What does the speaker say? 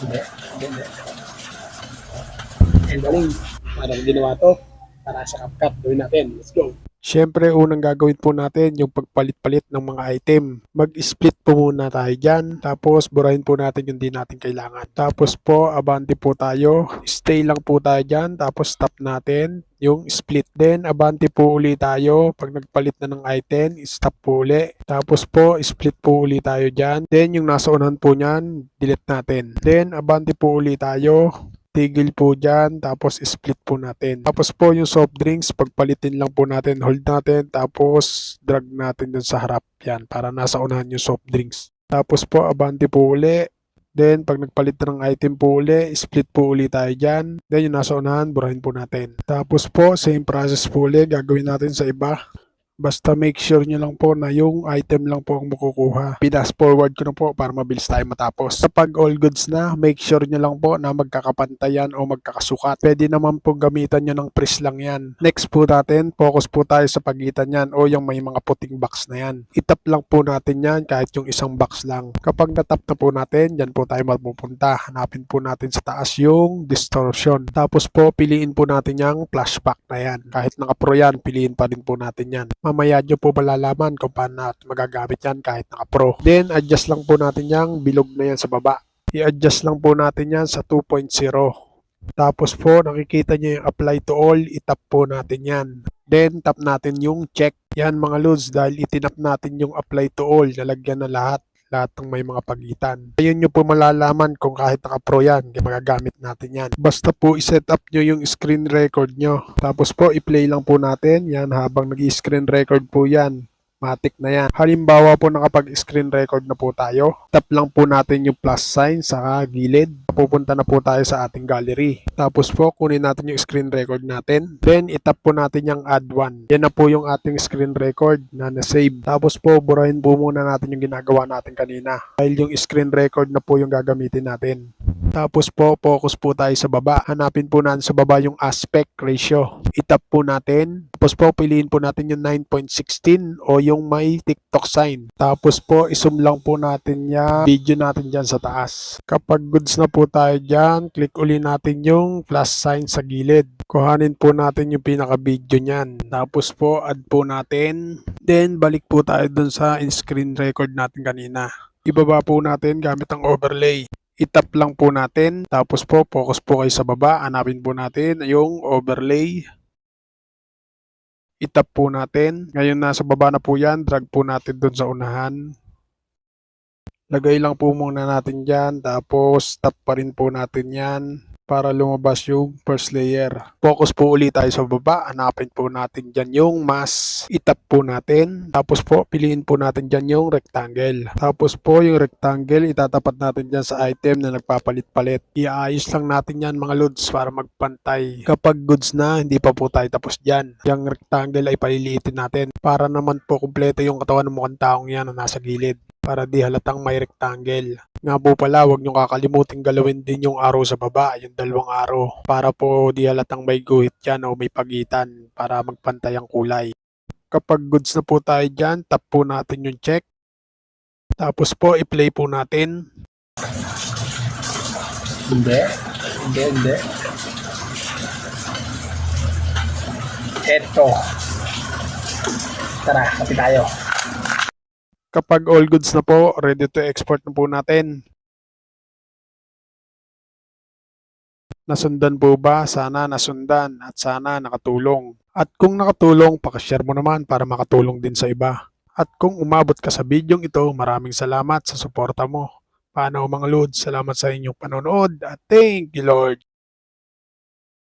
Hindi. Hindi. Ang galing. Parang ginawa to. Para sa CapCut. Gawin natin. Let's go. Siyempre, unang gagawin po natin yung pagpalit-palit ng mga item. Mag-split po muna tayo dyan. Tapos, burahin po natin yung di natin kailangan. Tapos po, abante po tayo. Stay lang po tayo dyan. Tapos, stop natin yung split. Then, abante po uli tayo. Pag nagpalit na ng item, stop po uli. Tapos po, split po uli tayo dyan. Then, yung nasa unahan po niyan, delete natin. Then, abante po uli tayo tigil po dyan, tapos split po natin. Tapos po yung soft drinks, pagpalitin lang po natin, hold natin, tapos drag natin dun sa harap yan, para nasa unahan yung soft drinks. Tapos po, abante po uli. Then, pag nagpalit na ng item po uli, split po uli tayo dyan. Then, yung nasa unahan, burahin po natin. Tapos po, same process po uli, gagawin natin sa iba. Basta make sure nyo lang po na yung item lang po ang makukuha. Pinas forward ko na po para mabilis tayo matapos. Kapag all goods na, make sure nyo lang po na magkakapantayan o magkakasukat. Pwede naman po gamitan nyo ng press lang yan. Next po natin, focus po tayo sa pagitan yan o yung may mga puting box na yan. Itap lang po natin yan kahit yung isang box lang. Kapag natap na po natin, yan po tayo mapupunta. Hanapin po natin sa taas yung distortion. Tapos po, piliin po natin yung flashback na yan. Kahit naka-pro yan, piliin pa rin po natin yan mamaya nyo po malalaman kung paano natin magagamit yan kahit naka-pro. Then, adjust lang po natin yung bilog na yan sa baba. I-adjust lang po natin yan sa 2.0. Tapos po, nakikita nyo yung apply to all, itap po natin yan. Then, tap natin yung check. Yan mga loads, dahil itinap natin yung apply to all, nalagyan na lahat lahat ng may mga pagitan. Ayun nyo po malalaman kung kahit naka-pro yan, magagamit natin yan. Basta po iset up nyo yung screen record nyo. Tapos po, i-play lang po natin. Yan, habang nag-screen record po yan. Matic na yan. Halimbawa po nakapag-screen record na po tayo. Tap lang po natin yung plus sign sa gilid. Pupunta na po tayo sa ating gallery. Tapos po, kunin natin yung screen record natin. Then, itap po natin yung add one. Yan na po yung ating screen record na na-save. Tapos po, burahin po muna natin yung ginagawa natin kanina. Dahil yung screen record na po yung gagamitin natin. Tapos po, focus po tayo sa baba. Hanapin po natin sa baba yung aspect ratio. Itap po natin. Tapos po, piliin po natin yung 9.16 o yung may TikTok sign. Tapos po, isum lang po natin yung video natin dyan sa taas. Kapag goods na po tayo dyan, click uli natin yung plus sign sa gilid. Kuhanin po natin yung pinaka-video niyan. Tapos po, add po natin. Then, balik po tayo dun sa in-screen record natin kanina. Ibaba po natin gamit ang overlay itap lang po natin. Tapos po, focus po kayo sa baba. Hanapin po natin yung overlay. Itap po natin. Ngayon nasa baba na po yan. Drag po natin doon sa unahan. Lagay lang po muna natin dyan. Tapos tap pa rin po natin yan para lumabas yung first layer. Focus po ulit tayo sa baba. Hanapin po natin dyan yung mask. Itap po natin. Tapos po, piliin po natin dyan yung rectangle. Tapos po, yung rectangle, itatapat natin dyan sa item na nagpapalit-palit. Iaayos lang natin yan mga loads para magpantay. Kapag goods na, hindi pa po tayo tapos dyan. Yung rectangle ay paliliitin natin para naman po kumpleto yung katawan ng mukhang taong yan na nasa gilid para di halatang may rectangle. Nga po pala, huwag nyo kakalimutin galawin din yung arrow sa baba, yung dalawang arrow, para po di halatang may guhit yan o may pagitan para magpantay ang kulay. Kapag goods na po tayo dyan, tap po natin yung check. Tapos po, i-play po natin. Hindi. Hindi, hindi. Eto. Tara, kapit tayo. Kapag all goods na po, ready to export na po natin. Nasundan po ba? Sana nasundan at sana nakatulong. At kung nakatulong, pakishare mo naman para makatulong din sa iba. At kung umabot ka sa bidyong ito, maraming salamat sa suporta mo. Paano mga Lods? Salamat sa inyong panonood at thank you Lord.